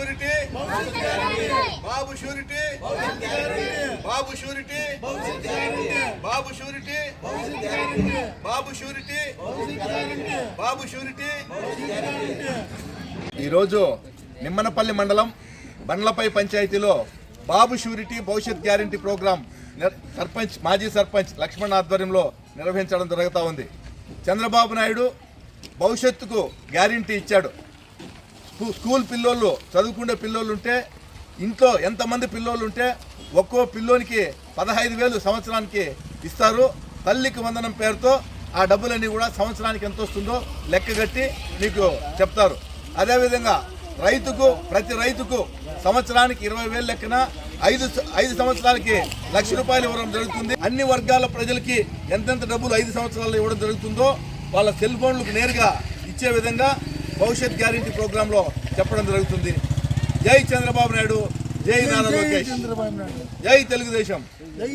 Surety. Babu surety. Babu surety. Babu surety. Babu surety. Babu surety. ఈరోజు నిమ్మనపల్లి మండలం బండ్లపై పంచాయతీలో Babu surety Bhavishyat guarantee program sarpanch మాజీ సర్పంచ్ లక్ష్మణ్ ఆధ్వర్యంలో నిర్వహించడం జరుగుతూ ఉంది. చంద్రబాబు నాయుడు భవిష్యత్తుకు గ్యారంటీ ఇచ్చాడు. స్కూల్ పిల్లోళ్ళు చదువుకునే పిల్లోళ్ళు ఉంటే ఇంట్లో ఎంతమంది పిల్లోళ్ళు ఉంటే ఒక్కో పిల్లోనికి పదహైదు వేలు సంవత్సరానికి ఇస్తారు. తల్లికి వందనం పేరుతో ఆ డబ్బులన్నీ కూడా సంవత్సరానికి ఎంత వస్తుందో లెక్కగట్టి మీకు చెప్తారు. అదేవిధంగా రైతుకు ప్రతి రైతుకు సంవత్సరానికి ఇరవై వేలు లెక్కన ఐదు ఐదు సంవత్సరాలకి లక్ష రూపాయలు ఇవ్వడం జరుగుతుంది. అన్ని వర్గాల ప్రజలకి ఎంతెంత డబ్బులు ఐదు సంవత్సరాలు ఇవ్వడం జరుగుతుందో వాళ్ళ సెల్ ఫోన్లకు నేరుగా ఇచ్చే విధంగా భవిష్యత్ గ్యారంటీ ప్రోగ్రాంలో చెప్పడం జరుగుతుంది. జై చంద్రబాబు నాయుడు జై నారా లోకేష్. జై తెలుగుదేశం. జై